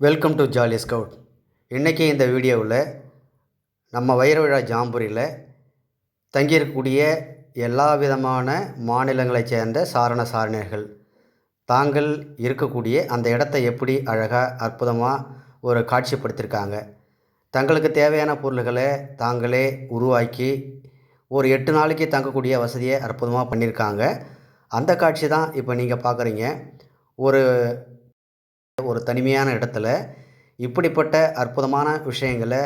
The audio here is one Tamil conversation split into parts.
வெல்கம் டு ஜாலி ஸ்கவுட் இன்றைக்கி இந்த வீடியோவில் நம்ம வைரவிழா ஜாம்பூரியில் தங்கியிருக்கக்கூடிய எல்லா விதமான மாநிலங்களைச் சேர்ந்த சாரண சாரணியர்கள். தாங்கள் இருக்கக்கூடிய அந்த இடத்த எப்படி அழகாக அற்புதமாக ஒரு காட்சிப்படுத்தியிருக்காங்க தங்களுக்கு தேவையான பொருள்களை தாங்களே உருவாக்கி ஒரு எட்டு நாளைக்கு தங்கக்கூடிய வசதியை அற்புதமாக பண்ணியிருக்காங்க. அந்த காட்சி தான் இப்போ நீங்கள் பார்க்குறீங்க ஒரு ஒரு தனிமையான இடத்துல இப்படிப்பட்ட அற்புதமான விஷயங்களை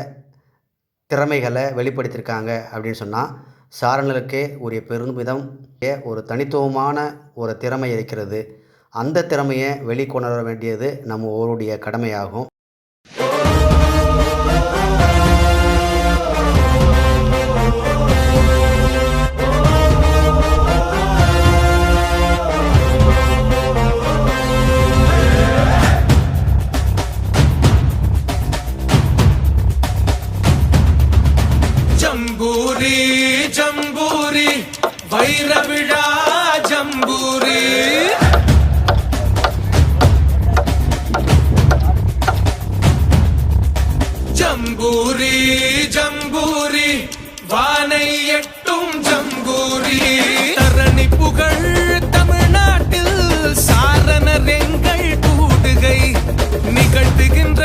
திறமைகளை வெளிப்படுத்தியிருக்காங்க அப்படின்னு சொன்னால் சாரணர்களுக்கே உரிய பெருமிதம் ஒரு தனித்துவமான ஒரு திறமை இருக்கிறது. அந்த திறமையை வெளிக்கொணர வேண்டியது நம்ம ஒருடைய கடமையாகும். வைரவிழா ஜம்பூரி. ஜம்பூரி ஜம்பூரி. வானை எட்டும் ஜம்பூரி. தரணி புகழ் தமிழ்நாட்டில் சாரணர் எங்கள் கூடுகை. நிகழ்த்துகின்ற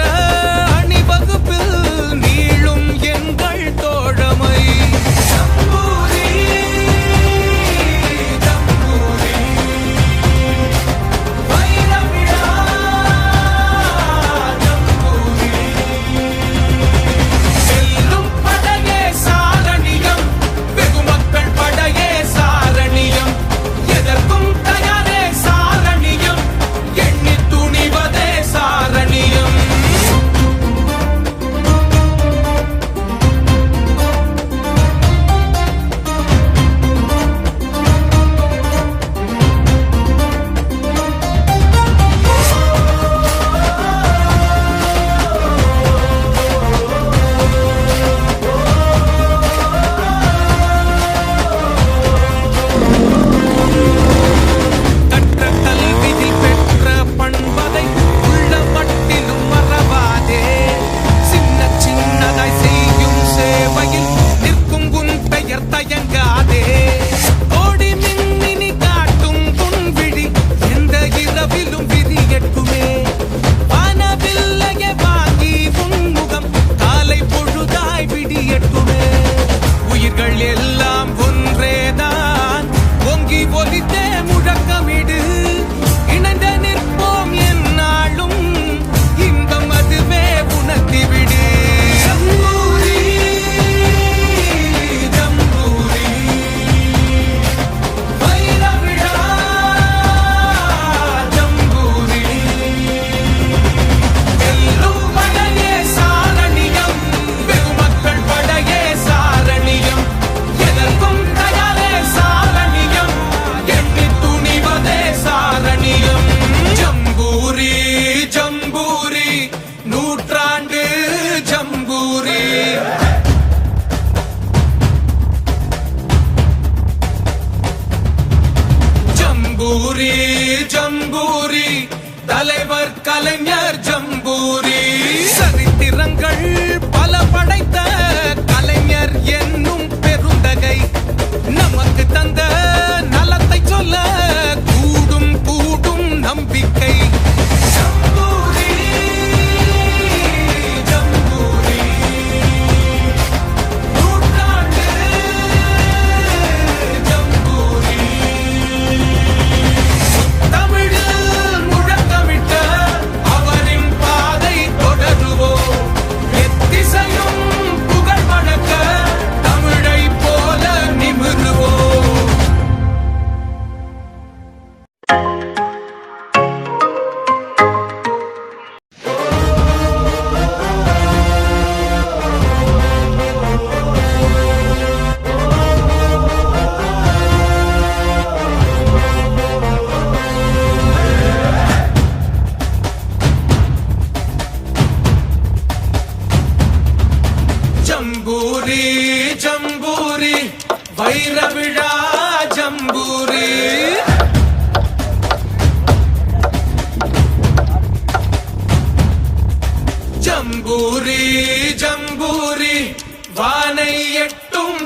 வானை எட்டும்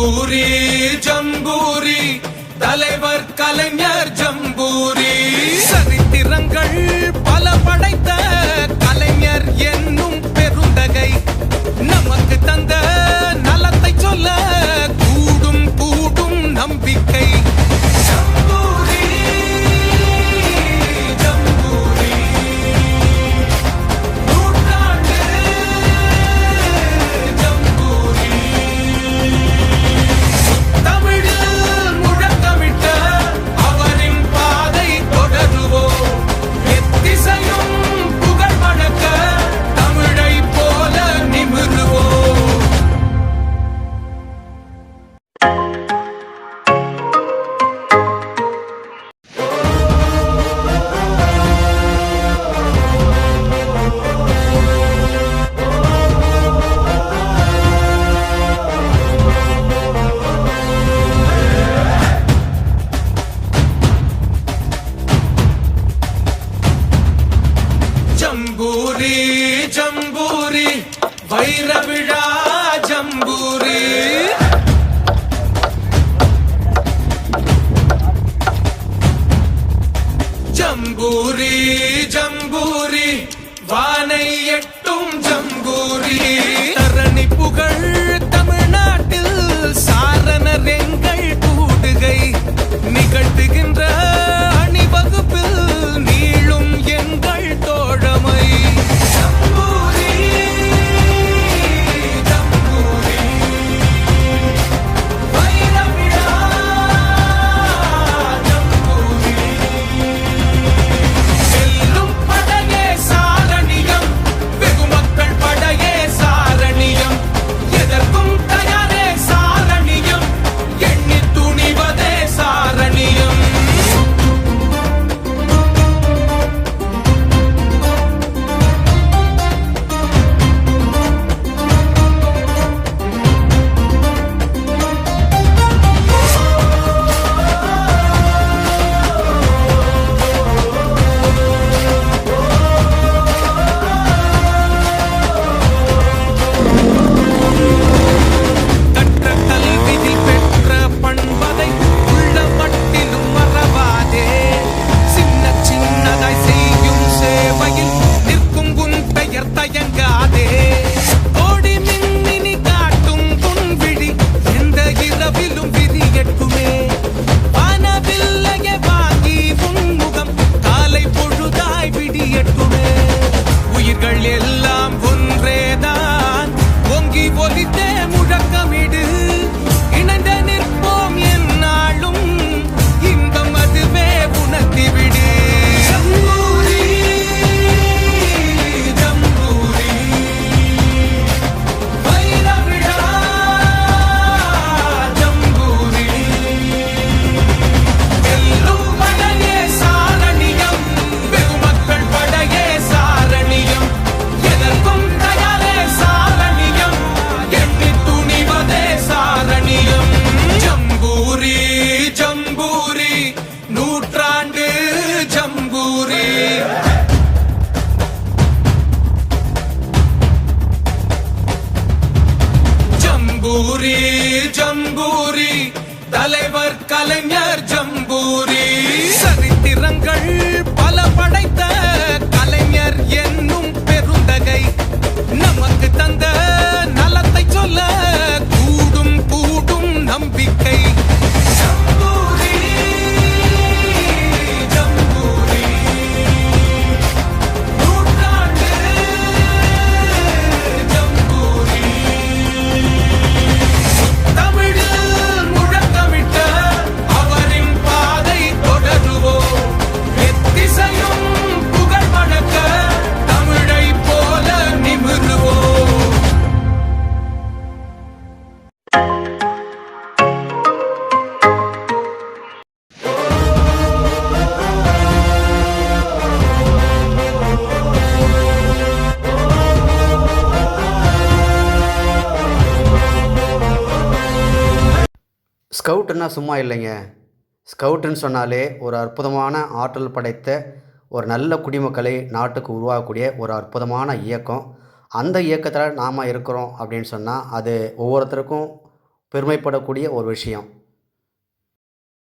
ஜம்பூரி ஜம்பூரி. தலைவர் கலைஞர் ஜம்பூரி. சரித்திரங்கள் பல படைத்த கலைஞர் என்னும் பெருந்தகை நமக்கு தந்த जम्बूरी भैरविडा जम्बूरी। ஜம்பூரி ஜம்பூரி வானை எட்டும் ஜம்பூரி. தரணி புகழ் தமிழ்நாட்டில் சாரணர் எங்கள் கூடுகை. ஸ்கவுட்டுன்னா சும்மா இல்லைங்க. ஸ்கவுட்டுன்னு சொன்னாலே ஒரு அற்புதமான ஆற்றல் படைத்த ஒரு நல்ல குடிமக்களை நாட்டுக்கு உருவாகக்கூடிய ஒரு அற்புதமான இயக்கம். அந்த இயக்கத்தில் நாம் இருக்கிறோம் அப்படின்னு சொன்னால் அது ஒவ்வொருத்தருக்கும் பெருமைப்படக்கூடிய ஒரு விஷயம்.